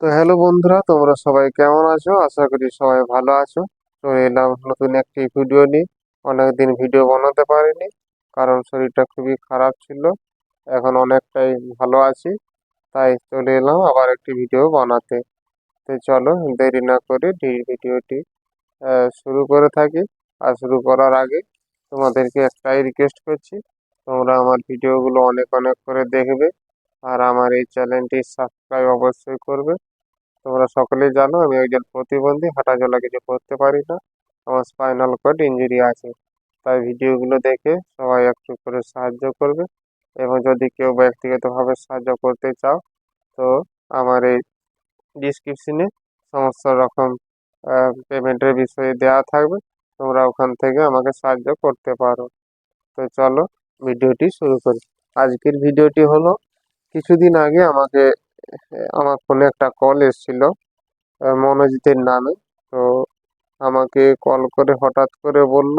তো হ্যালো বন্ধুরা, তোমরা সবাই কেমন আছো? আশা করি সবাই ভালো আছো। চলে এলাম নতুন একটি ভিডিও নিয়ে। অনেকদিন ভিডিও বানাতে পারিনি, কারণ শরীরটা খুবই খারাপ ছিল। এখন অনেকটাই ভালো আছি, তাই চলে এলাম আবার একটি ভিডিও বানাতে। তো চলো, দেরি না করে ভিডিওটি শুরু করে থাকি। আর শুরু করার আগে তোমাদেরকে একটাই রিকোয়েস্ট করছি, তোমরা আমার ভিডিওগুলো অনেক অনেক করে দেখবে। আর আমার এই চ্যানেলটি সাবস্ক্রাইব অবশ্যই করবে। তোমরা সকলেই জানো আমি একজন প্রতিবন্ধী হাঁটাচলা কিছু করতে পারি না। আমার স্পাইনাল কর্ড ইঞ্জুরি আছে। তাই ভিডিওগুলো দেখে সবাই একটু করে সাহায্য করবে এবং যদি কেউ ব্যক্তিগতভাবে সাহায্য করতে চাও, তো আমার এই ডিসক্রিপশনে সমস্ত রকম পেমেন্টের বিষয়ে দেওয়া থাকবে। তোমরা ওখান থেকে আমাকে সাহায্য করতে পারো। তো চলো, ভিডিওটি শুরু করি। আজকের ভিডিওটি হলো কিছুদিন আগে আমাকে আমার ফোনে একটা কল এসেছিল মনোজিতের নামে। তো আমাকে কল করে হঠাৎ করে বলল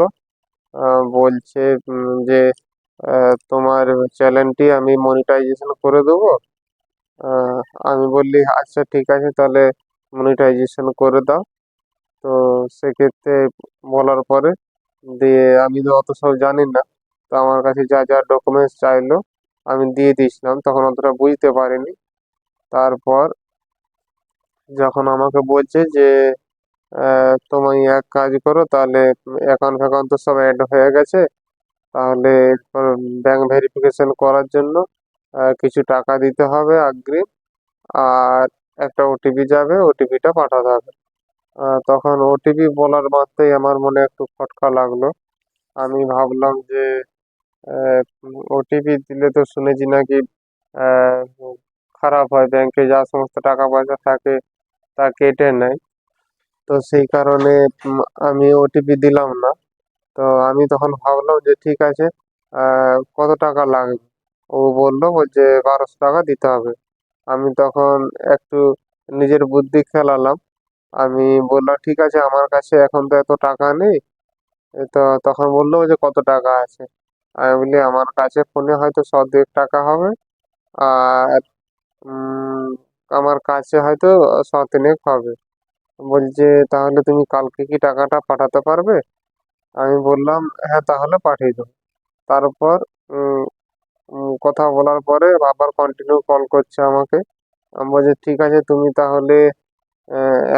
বলছে যে তোমার চ্যানেলটি আমি মনিটাইজেশন করে দেবো। আমি বললি আচ্ছা ঠিক আছে, তাহলে মনিটাইজেশন করে দাও। তো সেক্ষেত্রে বলার পরে, দিয়ে আমি তো অত সব জানি না, তো আমার কাছে যা যা ডকুমেন্টস চাইলো আমি দিয়ে দিয়েছিলাম তখন অতটা বুঝতে পারিনি। তারপর যখন আমাকে বলছে যে আহ, তুমি এক কাজ করো তাহলে অ্যাকাউন্ট ফ্যাকাউন্ট তো সব অ্যাড হয়ে গেছে। তাহলে ব্যাংক ভেরিফিকেশন করার জন্য কিছু টাকা দিতে হবে অগ্রিম আর একটা ওটিপি যাবে ওটিপিটা পাঠাতে হবে। তখন ওটিপি বলার মাত্রই আমার মনে একটু খটকা লাগল। আমি ভাবলাম যে ওটিপি দিলে তো শুনেছি নাকি খারাপ হয় ব্যাংকে যা সমস্ত টাকা পয়সা থাকে তা কেটে নেয়। তো সেই কারণে আমি ওটিপি দিলাম না। তো আমি তখন ভাবলাম যে ঠিক আছে কত টাকা লাগবে? ও বলল যে বারোশো টাকা দিতে হবে। আমি তখন একটু নিজের বুদ্ধি খেলালাম। আমি বললাম, ঠিক আছে, আমার কাছে এখন তো এত টাকা নেই। তো তখন বলল যে, কত টাকা আছে? আমি বলি, আমার কাছে ফোনে হয়তো শ দুয়েক টাকা হবে আর আমার কাছে হয়তো শ তিনেক হবে। বলছে, তাহলে তুমি কালকে কি টাকাটা পাঠাতে পারবে? আমি বললাম হ্যাঁ তাহলে পাঠিয়ে দেবো। তারপর কথা বলার পরে আবার কন্টিনিউ কল করছে আমাকে। আমি বলছি, ঠিক আছে, তুমি তাহলে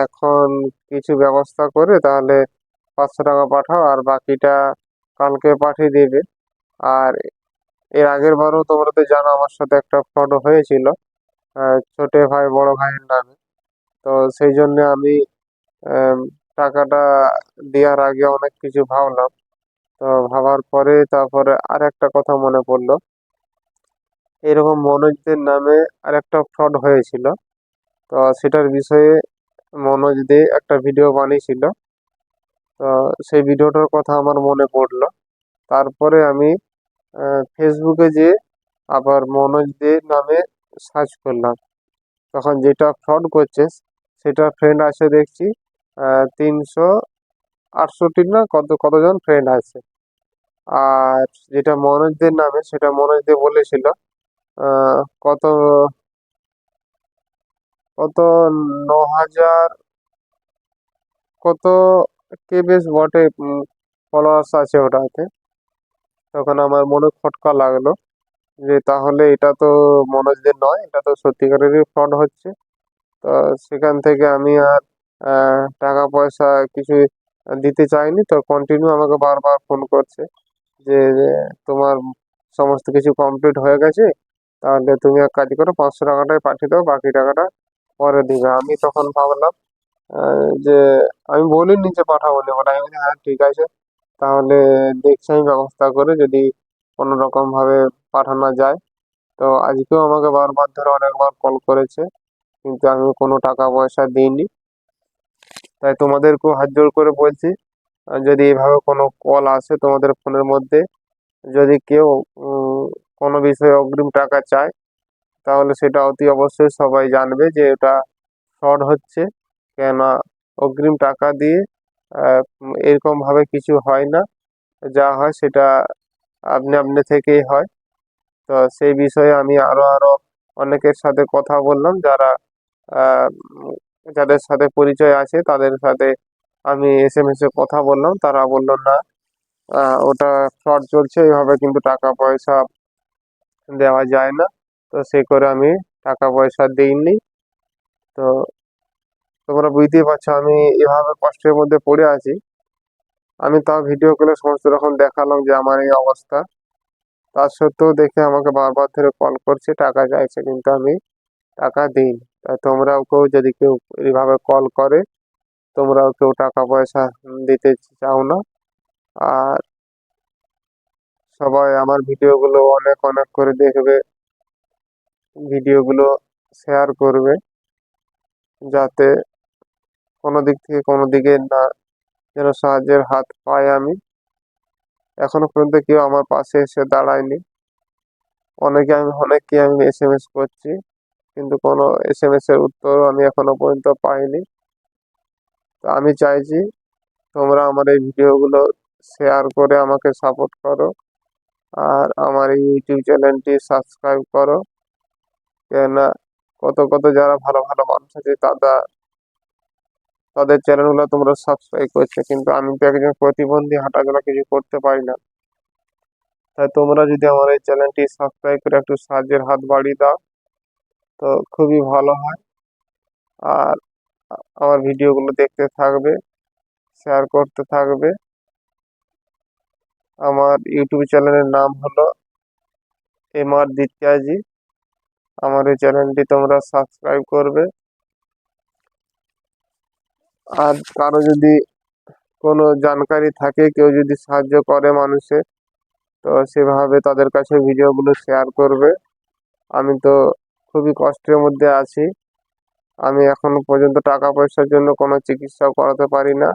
এখন কিছু ব্যবস্থা করে তাহলে পাঁচশো টাকা পাঠাও আর বাকিটা কালকে পাঠিয়ে দেবে। আর এর আগের বারও তোমরা তো জানো আমার সাথে একটা ফ্রড হয়েছিল ছোট ভাই, বড় ভাইয়ের নামে। তো সেই জন্য আমি টাকাটা দেওয়ার আগে অনেক কিছু ভাবলাম। তো ভাবার পরে তারপরে আর একটা কথা মনে পড়ল। এরকম মনোজদের নামে আর একটা ফ্রড হয়েছিল। তো সেটার বিষয়ে মনোজ দে একটা ভিডিও বানিয়েছিল। তো সেই ভিডিওটার কথা আমার মনে পড়ল। তারপরে আমি ফেসবুকে যে আবার মনোজ দে নামে সার্চ করলাম। তখন যেটা ফ্রড করছে, সেটা ফ্রেন্ড আছে দেখছি তিনশো আটষট্টি না, কত, কতজন ফ্রেন্ড আছে। আর যেটা মনোজদের নামে, সেটা মনোজ দে বলেছিল কত কত ন হাজার কত কে বেশ বটে ফলোয়ার্স আছে ওটাতে। তখন আমার মনে খটকা লাগল যে তাহলে এটা তো মনোজদের নয়, এটা তো সত্যিকারেরই ফ্রড হচ্ছে। তো সেখান থেকে আমি আর টাকা পয়সা কিছু দিতে চাইনি। তো কন্টিনিউ আমাকে বারবার ফোন করছে যে তোমার সমস্ত কিছু কমপ্লিট হয়ে গেছে, তাহলে তুমি এক কাজ করো, পাঁচশো টাকাটাই পাঠিয়ে দাও, বাকি টাকাটা পরে দিবে। আমি তখন ভাবলাম যে আমি বলিনি যে পাঠাবো না, বলে আমি হ্যাঁ ঠিক আছে। তাহলে দেখছি আমি ব্যবস্থা করে যদি কোনো রকম ভাবে পাঠানো যায়। তো আজকেও আমাকে বারবার ধরে অনেকবার কল করেছে, কিন্তু আমি কোনো টাকা পয়সা দিইনি। তাই তোমাদেরকেও হাত জোড় করে বলছি, যদি এভাবে কোনো কল আসে তোমাদের ফোনের মধ্যে, যদি কেউ কোনো বিষয়ে অগ্রিম টাকা চায়, তাহলে সেটা অতি অবশ্যই সবাই জানবে যে এটা ফ্রড হচ্ছে। কেননা অগ্রিম টাকা দিয়ে আহ, উম, এরকম ভাবে কিছু হয় না। যা হয় সেটা আপনি আপনি থেকেই হয়। তো সেই বিষয়ে আমি আরও আরও অনেকের সাথে কথা বললাম যারা যাদের সাথে পরিচয় আছে তাদের সাথে আমি এস এম এস কথা বললাম। তারা বলল না ওটা ফ্রড চলছে এইভাবে কিন্তু টাকা পয়সা দেওয়া যায় না। তো সে করে আমি টাকা পয়সা দিইনি। তো তোমরা বুঝতেই পারছ, আমি এভাবে কষ্টের মধ্যে পড়ে আছি। আমি তাও ভিডিও করে সমস্ত রকম দেখালাম যে আমার এই অবস্থা। তার সত্ত্বেও দেখে আমাকে বারবার ধরে কল করছে, টাকা চাইছে কিন্তু আমি টাকা দিইনি। তাই তোমরাও কেউ যদি কেউ এইভাবে কল করে, তোমরাও কেউ টাকা পয়সা দিতে চাও না। আর সবাই আমার ভিডিওগুলো অনেক অনেক করে দেখবে ভিডিওগুলো শেয়ার করবে, যাতে কোনো দিক থেকে কোনো দিকে না যেন সাহায্যের হাত পাই আমি। এখনও পর্যন্ত কেউ আমার পাশে এসে দাঁড়ায়নি। অনেকে আমি, অনেককে আমি এস এম এস করছি, কিন্তু কোনো এস এম এস এর উত্তর আমি এখনও পর্যন্ত পাইনি। তো আমি চাইছি তোমরা আমার এই ভিডিওগুলো শেয়ার করে আমাকে সাপোর্ট করো আর আমার এই ইউটিউব চ্যানেলটি সাবস্ক্রাইব করো। কেননা কত কত যারা ভালো ভালো মানুষ আছে তারা তাদের চ্যানেলগুলো তোমরা সাবস্ক্রাইব করছ, কিন্তু আমি তো একজন প্রতিবন্ধী, হাঁটাচলা কিছু করতে পারি না। তাই তোমরা যদি আমার এই চ্যানেলটি সাবস্ক্রাইব করে একটু সাহায্যের হাত বাড়িয়ে দাও, তো খুবই ভালো হয়। আর আমার ভিডিওগুলো দেখতে থাকবে শেয়ার করতে থাকবে। আমার ইউটিউব চ্যানেলের নাম হলো এম আর দিত্যাজি আমার এই চ্যানেলটি তোমরা সাবস্ক্রাইব করবে। আর কারও যদি কোনো জানকারি থাকে, কেউ যদি সাহায্য করে মানুষে, তো সেভাবে তাদের কাছে ভিডিওগুলো শেয়ার করবে। আমি তো খুবই কষ্টের মধ্যে আছি। আমি এখনও পর্যন্ত টাকা পয়সার জন্য কোনো চিকিৎসা করাতে পারি না।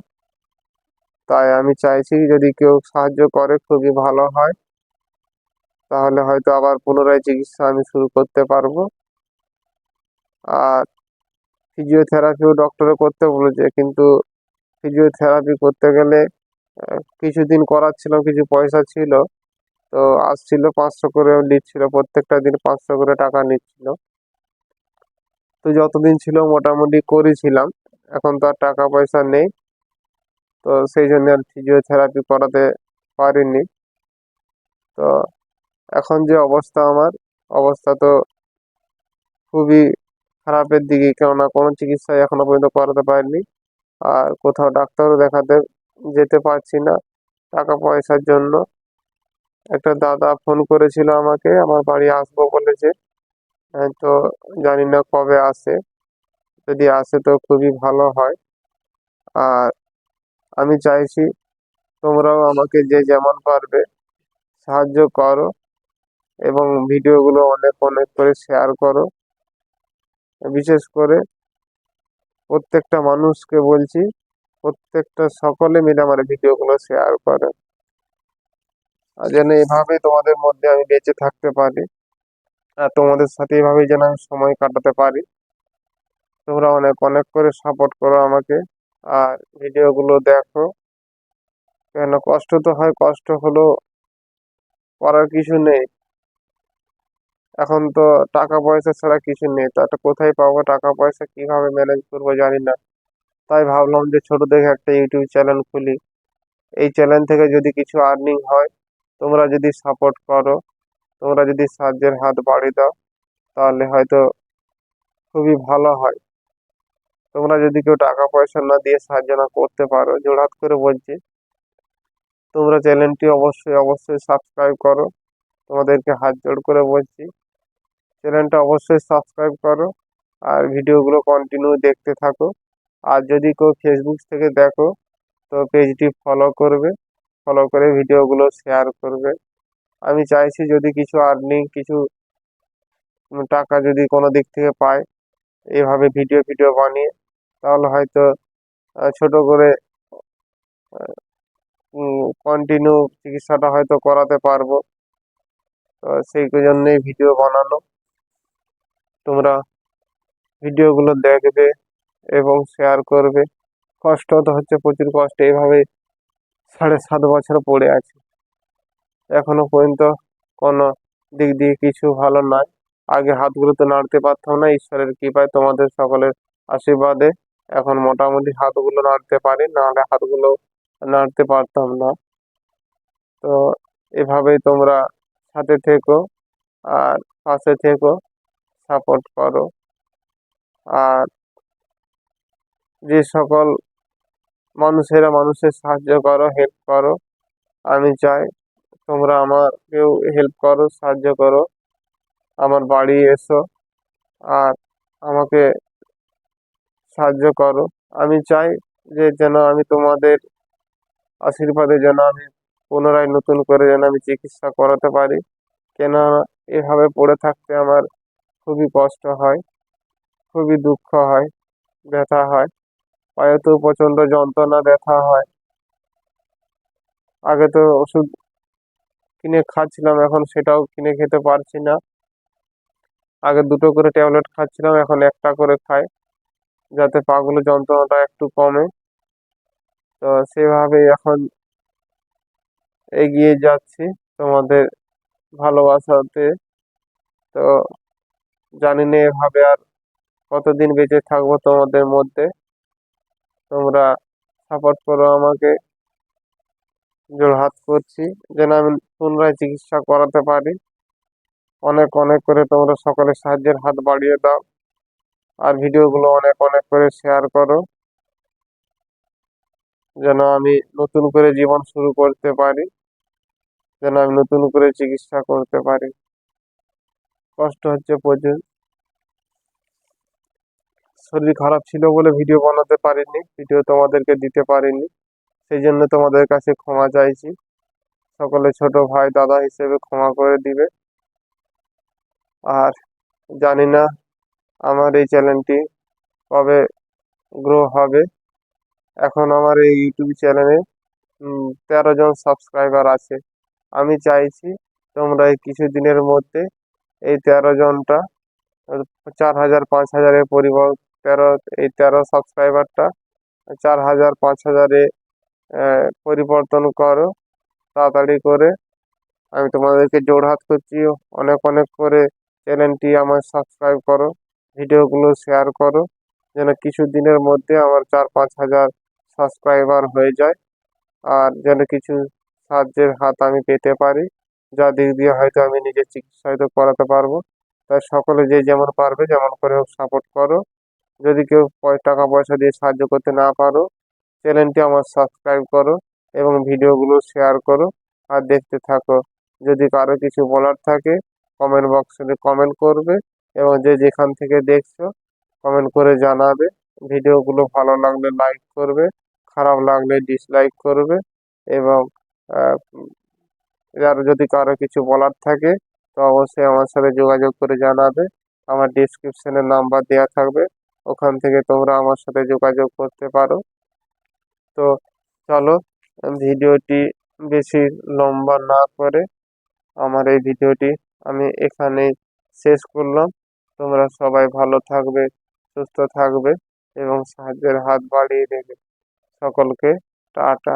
তাই আমি চাইছি যদি কেউ সাহায্য করে, খুবই ভালো হয়। তাহলে হয়তো আবার পুনরায় চিকিৎসা আমি শুরু করতে পারব। আর ফিজিওথেরাপিও ডক্টরে করতে বলেছে, কিন্তু ফিজিওথেরাপি করতে গেলে কিছুদিন করাচ্ছিলাম, কিছু পয়সা ছিল। তো আসছিল পাঁচশো করে নিচ্ছিল, প্রত্যেকটা দিন পাঁচশো করে টাকা নিচ্ছিল। তো যতদিন ছিল মোটামুটি করেছিলাম, এখন তো আর টাকা পয়সা নেই। তো সেই জন্য আর ফিজিওথেরাপি করাতে পারিনি। তো এখন যে অবস্থা আমার, অবস্থা তো খুবই খারাপের দিকে কেননা কোনো চিকিৎসাই এখনও পর্যন্ত করাতে পারিনি আর কোথাও ডাক্তারও দেখাতে যেতে পারছি না টাকা পয়সার জন্য। একটা দাদা ফোন করেছিল আমাকে আমার বাড়ি আসব বলেছে। আহ, তো জানি না কবে আসে। যদি আসে তো খুবই ভালো হয়। আর আমি চাইছি তোমরাও আমাকে যে যেমন পারবে সাহায্য করো এবং ভিডিওগুলো অনেক অনেক করে শেয়ার করো। বিশেষ করে প্রত্যেকটা মানুষকে বলছি, প্রত্যেকটা সকলে মিলে আমার ভিডিওগুলো শেয়ার করে। আর যেন এভাবে তোমাদের মধ্যে আমি বেঁচে থাকতে পারি, আর তোমাদের সাথে এভাবেই যেন আমি সময় কাটাতে পারি। তোমরা অনেক অনেক করে সাপোর্ট করো আমাকে, আর ভিডিওগুলো দেখো। কেন কষ্ট তো হয়, কষ্ট হলো করার কিছু নেই। এখন তো টাকা পয়সা ছাড়া কিছু নেই, তো একটা কোথায় পাবো টাকা পয়সা? কীভাবে ম্যানেজ করব জানি না। তাই ভাবলাম যে ছোট দেখে একটা ইউটিউব চ্যানেল খুলি। এই চ্যানেল থেকে যদি কিছু আর্নিং হয়, তোমরা যদি সাপোর্ট করো, তোমরা যদি সাহায্যের হাত বাড়িয়ে দাও, তাহলে হয়তো খুবই ভালো হয়। তোমরা যদি কেউ টাকা পয়সা না দিয়ে সাহায্য না করতে পারো জোড়হাত করে বলছি, তোমরা চ্যানেলটি অবশ্যই অবশ্যই সাবস্ক্রাইব করো। তোমাদেরকে হাত জোড় করে বলছি। চ্যানেলটা অবশ্যই সাবস্ক্রাইব করো আর ভিডিওগুলো কন্টিনিউ দেখতে থাকো। আর যদি কেউ ফেসবুক থেকে দেখো, তো পেজটি ফলো করবে ফলো করে ভিডিওগুলো শেয়ার করবে। আমি চাইছি যদি কিছু আর্নিং কিছু টাকা যদি কোনো দিক থেকে পাই এভাবে ভিডিও ভিডিও বানিয়ে, তাহলে হয়তো ছোট করে কন্টিনিউ চিকিৎসাটা হয়তো করাতে পারব। তো সেই জন্যই ভিডিও বানানো। তোমরা ভিডিওগুলো দেখবে এবং শেয়ার করবে। কষ্ট তো হচ্ছে প্রচুর কষ্ট, এইভাবে সাড়ে সাত বছর পড়ে আছি। এখনও পর্যন্ত কোনো দিক দিয়ে কিছু ভালো নয়। আগে হাতগুলো তো নাড়তে পারতাম না, ঈশ্বরের কৃপায় তোমাদের সকলের আশীর্বাদে এখন মোটামুটি হাতগুলো নাড়তে পারি নাহলে হাতগুলো নাড়তে পারতাম না। তো এভাবেই তোমরা সাথে থেকো আর পাশে থেকো। সাপোর্ট করো। আর যে সকল মানুষেরা মানুষের সাহায্য করো হেল্প করো, আমি চাই তোমরা আমাকেও হেল্প করো, সাহায্য করো। আমার বাড়ি এসো আর আমাকে সাহায্য করো। আমি চাই যে যেন আমি তোমাদের আশীর্বাদে যেন আমি পুনরায় নতুন করে যেন আমি চিকিৎসা করাতে পারি। কেন এভাবে পড়ে থাকতে আমার খুবই কষ্ট হয়, খুবই দুঃখ হয়, ব্যথা হয়। পায়েতেও প্রচণ্ড যন্ত্রণা, ব্যথা হয়। আগে তো ওষুধ কিনে খাচ্ছিলাম, এখন সেটাও কিনে খেতে পারছি না। আগে দুটো করে ট্যাবলেট খাচ্ছিলাম, এখন একটা করে খাই, যাতে পাগুলো যন্ত্রণাটা একটু কমে। তো সেভাবেই এখন এগিয়ে যাচ্ছি তোমাদের ভালোবাসাতে। তো জানি না এভাবে আর কতদিন বেঁচে থাকব তোমাদের মধ্যে। তোমরা সাপোর্ট করো আমাকে। জোড়হাত করছি। যেন আমি পুনরায় চিকিৎসা করাতে পারি। অনেক অনেক করে তোমরা সকলে সাহায্যের হাত বাড়িয়ে দাও। আর ভিডিওগুলো অনেক অনেক করে শেয়ার করো। যেন আমি নতুন করে জীবন শুরু করতে পারি। যেন আমি নতুন করে চিকিৎসা করতে পারি। কষ্ট হচ্ছে প্রচুর। শরীর খারাপ ছিল বলে ভিডিও বানাতে পারিনি ভিডিও তোমাদেরকে দিতে পারিনি। সেই জন্য তোমাদের কাছে ক্ষমা চাইছি। সকলে ছোট ভাই, দাদা হিসেবে ক্ষমা করে দিবে। আর জানি না আমার এই চ্যানেলটি কবে গ্রো হবে। এখন আমার এই ইউটিউব চ্যানেলে তেরো জন সাবস্ক্রাইবার আছে। আমি চাইছি তোমরা এই কিছু দিনের মধ্যে এই তেরো জনটা চার হাজার পাঁচ হাজারের পরিবর তেরো, এই তেরো সাবস্ক্রাইবারটা চার হাজার পাঁচ হাজারে পরিবর্তন করো, তাড়াতাড়ি করে। আমি তোমাদেরকে জোড়হাত করছি অনেক অনেক করে চ্যানেলটি আমার সাবস্ক্রাইব করো, ভিডিওগুলো শেয়ার করো, যেন কিছু দিনের মধ্যে আমার চার পাঁচ হাজার সাবস্ক্রাইবার হয়ে যায়, আর যেন কিছু সাহায্যের হাত আমি পেতে পারি। যা দিক দিয়ে হয়তো আমি নিজের চিকিৎসা হয়তো করাতে পারব, তাই সকলে যে যেমন পারবে যেমন করে হোক সাপোর্ট করো। যদি কেউ টাকা পয়সা দিয়ে সাহায্য করতে না পারো, চ্যানেলটি আমার সাবস্ক্রাইব করো এবং ভিডিওগুলো শেয়ার করো আর দেখতে থাকো। যদি কারও কিছু বলার থাকে কমেন্ট বক্সে কমেন্ট করবে এবং যে যেখান থেকে দেখছ কমেন্ট করে জানাবে। ভিডিওগুলো ভালো লাগলে লাইক করবে, খারাপ লাগলে ডিসলাইক করবে এবং আর যদি কারও কিছু বলার থাকে, তো অবশ্যই আমার সাথে যোগাযোগ করে জানাবে। আমার ডিসক্রিপশানে নাম্বার দেওয়া থাকবে। ওখান থেকে তোমরা আমার সাথে যোগাযোগ করতে পারো। তো চলো, ভিডিওটি বেশি লম্বা না করে আমার এই ভিডিওটি আমি এখানেই শেষ করলাম। তোমরা সবাই ভালো থাকবে, সুস্থ থাকবে এবং সাহায্যের হাত বাড়িয়ে দেবে। সকলকে টাটা।